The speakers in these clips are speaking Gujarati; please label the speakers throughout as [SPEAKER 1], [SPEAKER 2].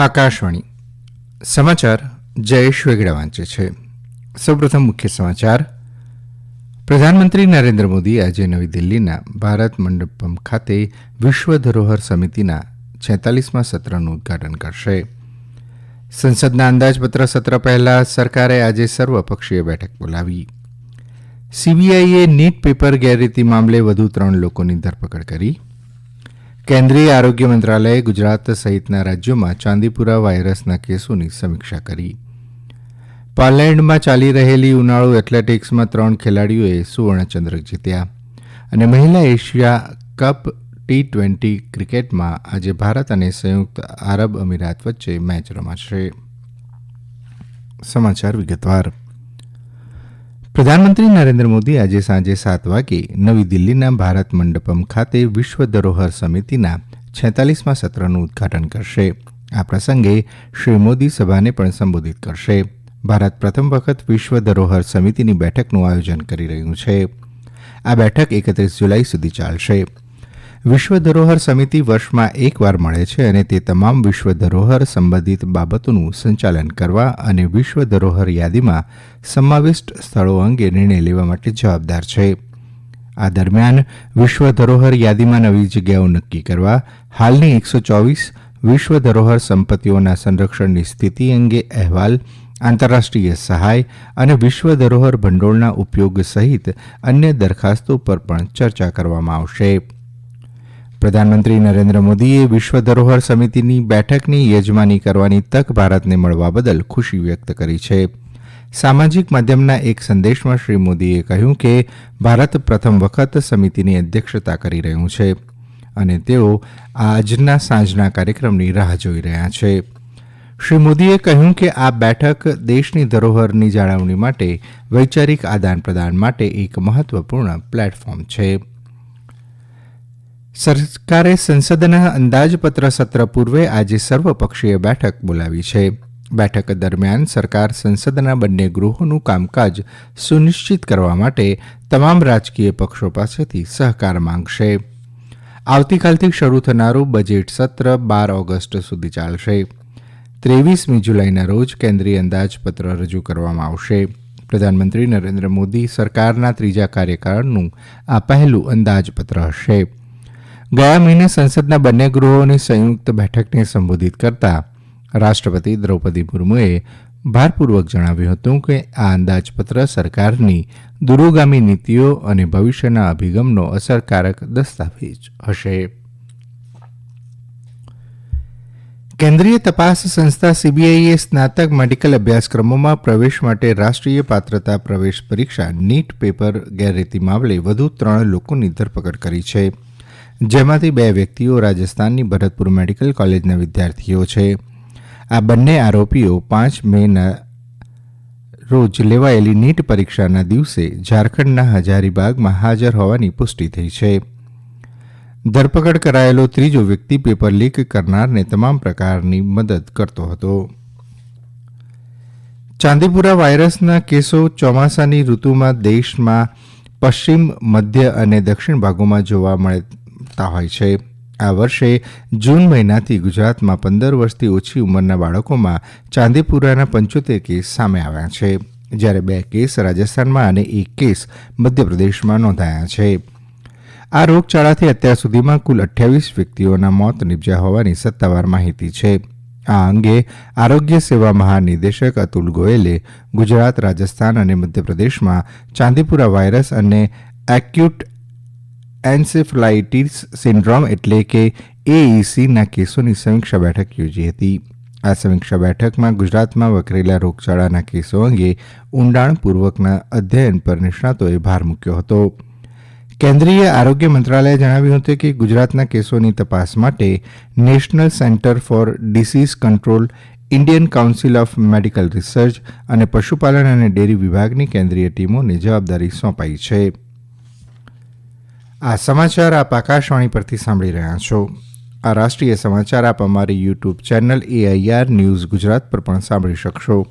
[SPEAKER 1] આકાશવાણી. સમાચાર જયેશ વેગડા વાંચે છે. સૌપ્રથમ મુખ્ય સમાચાર. પ્રધાનમંત્રી નરેન્દ્ર મોદી આજે નવી દિલ્હીના ભારત મંડપમ ખાતે વિશ્વ ધરોહર સમિતિના છેતાલીસમાં સત્રનું ઉદઘાટન કરશે. સંસદના અંદાજપત્ર સત્ર પહેલા સરકારે આજે સર્વપક્ષીય બેઠક બોલાવી. સીબીઆઈએ નીટ પેપર ગેરરીતિ મામલે વધુ ત્રણ લોકોની ધરપકડ કરી. કેન્દ્રીય આરોગ્ય મંત્રાલયે ગુજરાત સહિતના રાજ્યોમાં ચાંદીપુરા વાયરસના કેસોની સમીક્ષા કરી. પોલેન્ડમાં ચાલી રહેલી ઉનાળુ એથ્લેટિક્સમાં ત્રણ ખેલાડીઓએ સુવર્ણચંદ્રક જીત્યા અને મહિલા એશિયા કપ ટી ટ્વેન્ટી ક્રિકેટમાં આજે ભારત અને સંયુક્ત આરબ અમીરાત વચ્ચે મેચ રમાશે. સમાચાર વિગતવાર. પ્રધાનમંત્રી નરેન્દ્ર મોદી આજે સાંજે સાત વાગે નવી દિલ્હીના ભારત મંડપમ ખાતે વિશ્વ ધરોહર સમિતિના છેતાલીસમાં સત્રનું ઉદઘાટન કરશે. આ પ્રસંગે શ્રી મોદી સભાને પણ સંબોધિત કરશે. ભારત પ્રથમ વખત વિશ્વ ધરોહર સમિતિની બેઠકનું આયોજન કરી રહ્યું છે. આ બેઠક એકત્રીસ જુલાઈ સુધી ચાલશે. વિશ્વ ધરોહર સમિતિ વર્ષમાં એકવાર મળે છે અને તે તમામ વિશ્વ ધરોહર સંબંધિત બાબતોનું સંચાલન કરવા અને વિશ્વ ધરોહર યાદીમાં સમાવિષ્ટ સ્થળો અંગે નિર્ણય લેવા માટે જવાબદાર છે. આ દરમિયાન વિશ્વ ધરોહર યાદીમાં નવી જગ્યાઓ નક્કી કરવા, હાલની એકસો ચોવીસ વિશ્વ ધરોહર સંપત્તિઓના સંરક્ષણની સ્થિતિ અંગે અહેવાલ, આંતરરાષ્ટ્રીય સહાય અને વિશ્વ ધરોહર ભંડોળના ઉપયોગ સહિત અન્ય દરખાસ્તો પર પણ ચર્ચા કરવામાં આવશે. પ્રધાનમંત્રી નરેન્દ્ર મોદીએ વિશ્વ ધરોહર સમિતિની બેઠકની યજમાની કરવાની તક ભારતને મળવા બદલ ખુશી વ્યક્ત કરી છે. સામાજિક માધ્યમના એક સંદેશમાં શ્રી મોદીએ કહ્યું કે, ભારત પ્રથમ વખત સમિતિની અધ્યક્ષતા કરી રહ્યું છે અને તેઓ આજના સાંજના કાર્યક્રમની રાહ જોઈ રહ્યા છે. શ્રી મોદીએ કહ્યું કે, આ બેઠક દેશની ધરોહરની જાળવણી માટે, વૈચારિક આદાન પ્રદાન માટે એક મહત્વપૂર્ણ પ્લેટફોર્મ છે. સરકારે સંસદના અંદાજપત્ર સત્ર પૂર્વે આજે સર્વપક્ષીય બેઠક બોલાવી છે. બેઠક દરમિયાન સરકાર સંસદના બંને ગૃહોનું કામકાજ સુનિશ્ચિત કરવા માટે તમામ રાજકીય પક્ષો પાસેથી સહકાર માંગશે. આવતીકાલથી શરૂ થનારું બજેટ સત્ર બાર ઓગસ્ટ સુધી ચાલશે. ત્રેવીસમી જુલાઈના રોજ કેન્દ્રીય અંદાજપત્ર રજૂ કરવામાં આવશે. પ્રધાનમંત્રી નરેન્દ્ર મોદી સરકારના ત્રીજા કાર્યકાળનું આ પહેલું અંદાજપત્ર હશે. ગયા મહિને સંસદના બંને ગૃહોની સંયુક્ત બેઠકને સંબોધિત કરતા રાષ્ટ્રપતિ દ્રૌપદી મુર્મુએ ભારપૂર્વક જણાવ્યું હતું કે આ અંદાજપત્ર સરકારની દૂરોગામી નીતિઓ અને ભવિષ્યના અભિગમનો અસરકારક દસ્તાવેજ હશે. કેન્દ્રીય તપાસ સંસ્થા સીબીઆઈએ સ્નાતક મેડિકલ અભ્યાસક્રમોમાં પ્રવેશ માટે રાષ્ટ્રીય પાત્રતા પ્રવેશ પરીક્ષા નીટ પેપર ગેરરીતિ મામલે વધુ ત્રણ લોકોની ધરપકડ કરી છે. જેમાંથી બે વ્યક્તિઓ રાજસ્થાનની ભરતપુર મેડિકલ કોલેજના વિદ્યાર્થીઓ છે. આ બંને આરોપીઓ પાંચ મેના રોજ લેવાયેલી નીટ પરીક્ષાના દિવસે ઝારખંડના હજારીબાગમાં હાજર હોવાની પુષ્ટિ થઈ છે. ધરપકડ કરાયેલો ત્રીજો વ્યક્તિ પેપર લીક કરનારને તમામ પ્રકારની મદદ કરતો હતો. ચાંદીપુરા વાયરસના કેસો ચોમાસાની ઋતુમાં દેશમાં પશ્ચિમ, મધ્ય અને દક્ષિણ ભાગોમાં જોવા મળતા હોય છે. આ વર્ષે જૂન મહિનાથી ગુજરાતમાં પંદર વર્ષથી ઓછી ઉંમરના બાળકોમાં ચાંદીપુરાના પંચોતેર કેસ સામે આવ્યા છે. જ્યારે બે કેસ રાજસ્થાનમાં અને એક કેસ મધ્યપ્રદેશમાં નોંધાયા છે. આ રોગચાળાથી અત્યાર સુધીમાં કુલ અઠ્યાવીસ વ્યક્તિઓના મોત નિપજ્યા હોવાની સત્તાવાર માહિતી છે. આ અંગે આરોગ્ય સેવા મહાનિદેશક અતુલ ગોયલે ગુજરાત, રાજસ્થાન અને મધ્યપ્રદેશમાં ચાંદીપુરા વાયરસ અને એક્યુટ એન્સેફલાઇટીસ સિન્ડ્રોમ એટલે કે એઇસીના કેસોની સમીક્ષા બેઠક યોજી હતી. આ સમીક્ષા બેઠકમાં ગુજરાતમાં વકરેલા રોગચાળાના કેસો અંગે ઊંડાણપૂર્વકના અધ્યયન પર નિષ્ણાતોએ ભાર મૂક્યો હતો. કેન્દ્રીય આરોગ્ય મંત્રાલયે જણાવ્યું હતું કે ગુજરાતના કેસોની તપાસ માટે national centre for disease control, Indian council of medical research અને પશુપાલન અને ડેરી વિભાગની કેન્દ્રીય ટીમોને જવાબદારી સોંપાઈ છે. આ સમાચાર આપ આકાશવાણી પરથી સાંભળી રહ્યા છો. આ રાષ્ટ્રીય સમાચાર આપ અમારી YouTube channel AIR news Gujarat પર પણ સાંભળી શકશો.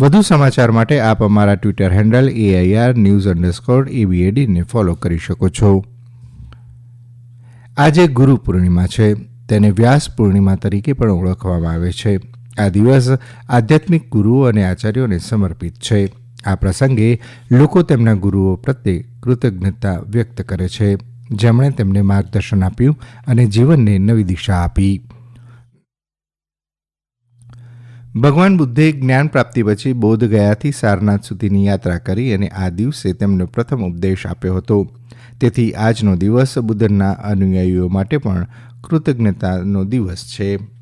[SPEAKER 1] વધુ સમાચાર માટે આપ અમારા Twitter handle AIR news underscore એબીએડીને follow કરી શકો છો. આજે ગુરુ પૂર્ણિમા છે. તેને વ્યાસ પૂર્ણિમા તરીકે પણ ઓળખવામાં આવે છે. આ દિવસ આધ્યાત્મિક ગુરુઓ અને આચાર્યોને સમર્પિત છે. આ પ્રસંગે લોકો તેમના ગુરુઓ પ્રત્યે કૃતજ્ઞતા વ્યક્ત કરે છે. જેમણે તેમને માર્ગદર્શન આપ્યું અને જીવનને નવી દિશા આપી. ભગવાન બુદ્ધે જ્ઞાન પ્રાપ્તિ પછી બોધગયાથી સારનાથ સુધીની યાત્રા કરી અને આ દિવસે તેમનો પ્રથમ ઉપદેશ આપ્યો હતો. તેથી આજનો દિવસ બુદ્ધના અનુયાયીઓ માટે પણ કૃતજ્ઞતાનો દિવસ છે.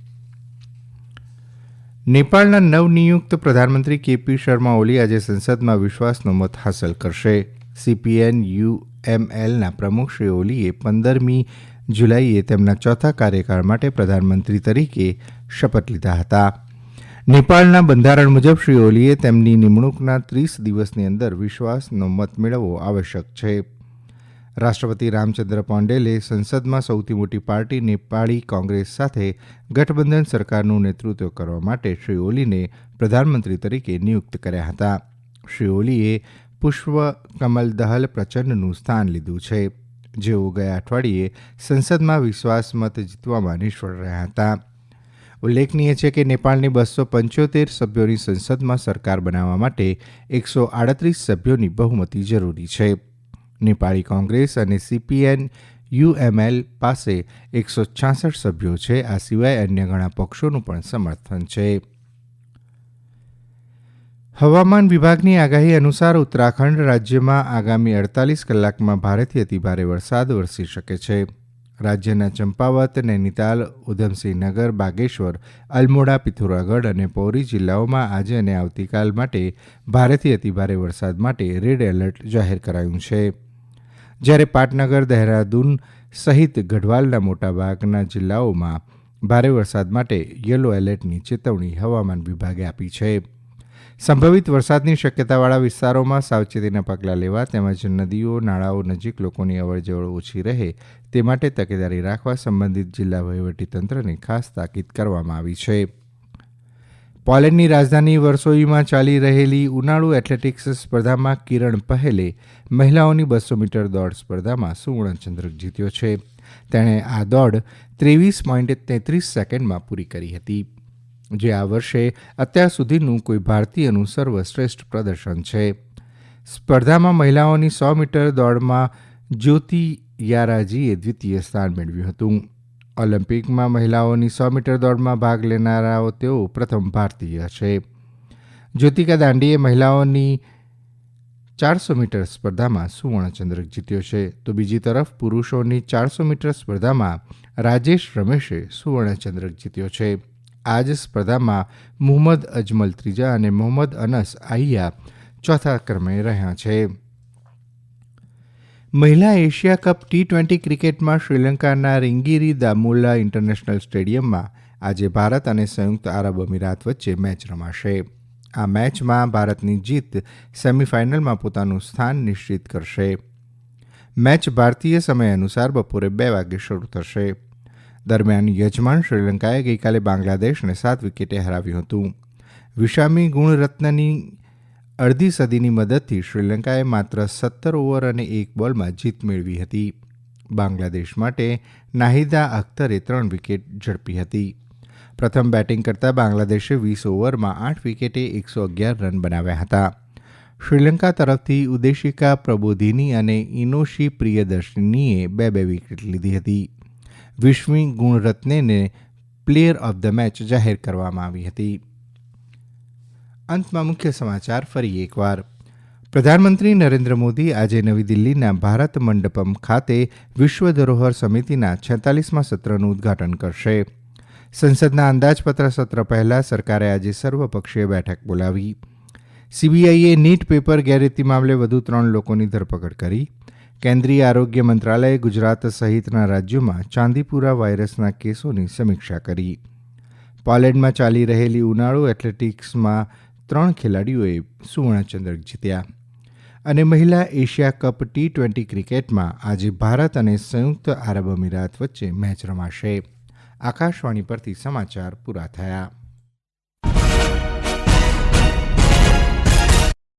[SPEAKER 1] નેપાળના નવનિયુક્ત પ્રધાનમંત્રી કેપી શર્મા ઓલી આજે સંસદમાં વિશ્વાસનો મત હાંસલ કરશે. સીપીએન યુએમએલના પ્રમુખ શ્રી ઓલીએ પંદરમી જુલાઈએ તેમના ચોથા કાર્યકાળ માટે પ્રધાનમંત્રી તરીકે શપથ લીધા હતા. નેપાળના બંધારણ મુજબ શ્રી ઓલીએ તેમની નિમણૂકના ત્રીસ દિવસની અંદર વિશ્વાસનો મત મેળવવો આવશ્યક છે. રાષ્ટ્રપતિ રામચંદ્ર પૌંડેલે સંસદમાં સૌથી મોટી પાર્ટી નેપાળી કોંગ્રેસ સાથે ગઠબંધન સરકારનું નેતૃત્વ કરવા માટે શ્રી ઓલીને પ્રધાનમંત્રી તરીકે નિયુક્ત કર્યા હતા. શ્રી ઓલીએ પુષ્પ કમલ દહલ પ્રચંડનું સ્થાન લીધું છે, જેઓ ગયા અઠવાડિયે સંસદમાં વિશ્વાસ મત જીતવામાં નિષ્ફળ રહ્યા હતા. ઉલ્લેખનીય છે કે નેપાળની બસો પંચોતેર સભ્યોની સંસદમાં સરકાર બનાવવા માટે એકસો આડત્રીસ સભ્યોની બહુમતી જરૂરી છે. નેપાળી કોંગ્રેસ અને સીપીએન યુએમએલ પાસે એકસો છાસઠ સભ્યો છે. આ સિવાય અન્ય ઘણા પક્ષોનું પણ સમર્થન છે. હવામાન વિભાગની આગાહી અનુસાર ઉત્તરાખંડ રાજ્યમાં આગામી અડતાલીસ કલાકમાં ભારેથી અતિભારે વરસાદ વરસી શકે છે. રાજ્યના ચંપાવત, નૈનીતાલ ઉધમસિંહ નગર બાગેશ્વર અલમોડા પિથોરાગઢ અને પૌરી જિલ્લાઓમાં આજે અને આવતીકાલ માટે ભારેથી અતિભારે વરસાદ માટે રેડ એલર્ટ જાહેર કરાયું છે. જ્યારે પાટનગર, દહેરાદૂન સહિત ગઢવાલના મોટાભાગના જિલ્લાઓમાં ભારે વરસાદ માટે યલો એલર્ટની ચેતવણી હવામાન વિભાગે આપી છે. સંભવિત વરસાદની શક્યતાવાળા વિસ્તારોમાં સાવચેતીના પગલાં લેવા તેમજ નદીઓ, નાળાઓ નજીક લોકોની અવરજવર ઓછી રહે તે માટે તકેદારી રાખવા સંબંધિત જિલ્લા વહીવટીતંત્રને ખાસ તાકીદ કરવામાં આવી છે. પોલેન્ડની રાજધાની વર્સોઈમાં ચાલી રહેલી ઉનાળુ એથ્લેટિક્સ સ્પર્ધામાં કિરણ પહેલે મહિલાઓની બસો મીટર દોડ સ્પર્ધામાં સુવર્ણચંદ્રક જીત્યો છે. તેણે આ દોડ ત્રેવીસ પોઈન્ટ તેત્રીસ સેકન્ડમાં પૂરી કરી હતી. જે આ વર્ષે અત્યાર સુધીનું કોઈ ભારતીયનું સર્વશ્રેષ્ઠ પ્રદર્શન છે. સ્પર્ધામાં મહિલાઓની સો મીટર દોડમાં જ્યોતિ યારાજીએ દ્વિતીય સ્થાન મેળવ્યું હતું. ઓલિમ્પિકમાં મહિલાઓની સો મીટર દોડમાં ભાગ લેનારાઓ તેઓ પ્રથમ ભારતીય છે. જ્યોતિકા દાંડીએ મહિલાઓની ચારસો મીટર સ્પર્ધામાં સુવર્ણચંદ્રક જીત્યો છે. તો બીજી તરફ પુરુષોની ચારસો મીટર સ્પર્ધામાં રાજેશ રમેશે સુવર્ણચંદ્રક જીત્યો છે. આ જ સ્પર્ધામાં મોહમ્મદ અજમલ ત્રીજા અને મોહમ્મદ અનસ આહિયા ચોથા ક્રમે રહ્યા છે. મહિલા એશિયા કપ ટી ટ્વેન્ટી ક્રિકેટમાં શ્રીલંકાના રિંગીરી દામુલા ઇન્ટરનેશનલ સ્ટેડિયમમાં આજે ભારત અને સંયુક્ત આરબ અમીરાત વચ્ચે મેચ રમાશે. આ મેચમાં ભારતની જીત સેમીફાઇનલમાં પોતાનું સ્થાન નિશ્ચિત કરશે. મેચ ભારતીય સમય અનુસાર બપોરે બે વાગે શરૂ થશે. દરમિયાન યજમાન શ્રીલંકાએ ગઈકાલે બાંગ્લાદેશને સાત વિકેટે હરાવ્યું હતું. વિશામી ગુણરત્નની અડધી સદીની મદદથી શ્રીલંકાએ માત્ર સત્તર ઓવર અને એક બોલમાં જીત મેળવી હતી. બાંગ્લાદેશ માટે નાહિદા અખ્તરે ત્રણ વિકેટ ઝડપી હતી. પ્રથમ બેટિંગ કરતા બાંગ્લાદેશે વીસ ઓવરમાં આઠ વિકેટે એકસો અગિયાર રન બનાવ્યા હતા. શ્રીલંકા તરફથી ઉદેશિકા પ્રબોધિની અને ઇનોશી પ્રિયદર્શનીએ બે બે વિકેટ લીધી હતી. વિશ્વી ગુણરત્નેને પ્લેયર ઓફ ધ મેચ જાહેર કરવામાં આવી હતી. અંતમાં મુખ્ય સમાચાર ફરી એકવાર. પ્રધાનમંત્રી નરેન્દ્ર મોદી આજે નવી દિલ્હીના ભારત મંડપમ ખાતે વિશ્વ ધરોહર સમિતિના છેતાલીસમાં સત્રનું ઉદ્ઘાટન કરશે. સંસદના અંદાજપત્ર સત્ર પહેલા સરકારે આજે સર્વપક્ષીય બેઠક બોલાવી. સીબીઆઈએ નીટ પેપર ગેરરીતિ મામલે વધુ ત્રણ લોકોની ધરપકડ કરી. કેન્દ્રીય આરોગ્ય મંત્રાલયે ગુજરાત સહિતના રાજ્યોમાં ચાંદીપુરા વાયરસના કેસોની સમીક્ષા કરી. પોલેન્ડમાં ચાલી રહેલી ઉનાળુ એથ્લેટિક્સમાં ત્રણ ખેલાડીઓએ સુવર્ણચંદ્રક જીત્યા. અને મહિલા એશિયા કપ ટી ટ્વેન્ટી ક્રિકેટમાં આજે ભારત અને સંયુક્ત આરબ અમીરાત વચ્ચે મેચ રમાશે. આકાશવાણી પરથી સમાચાર પૂરા થયા.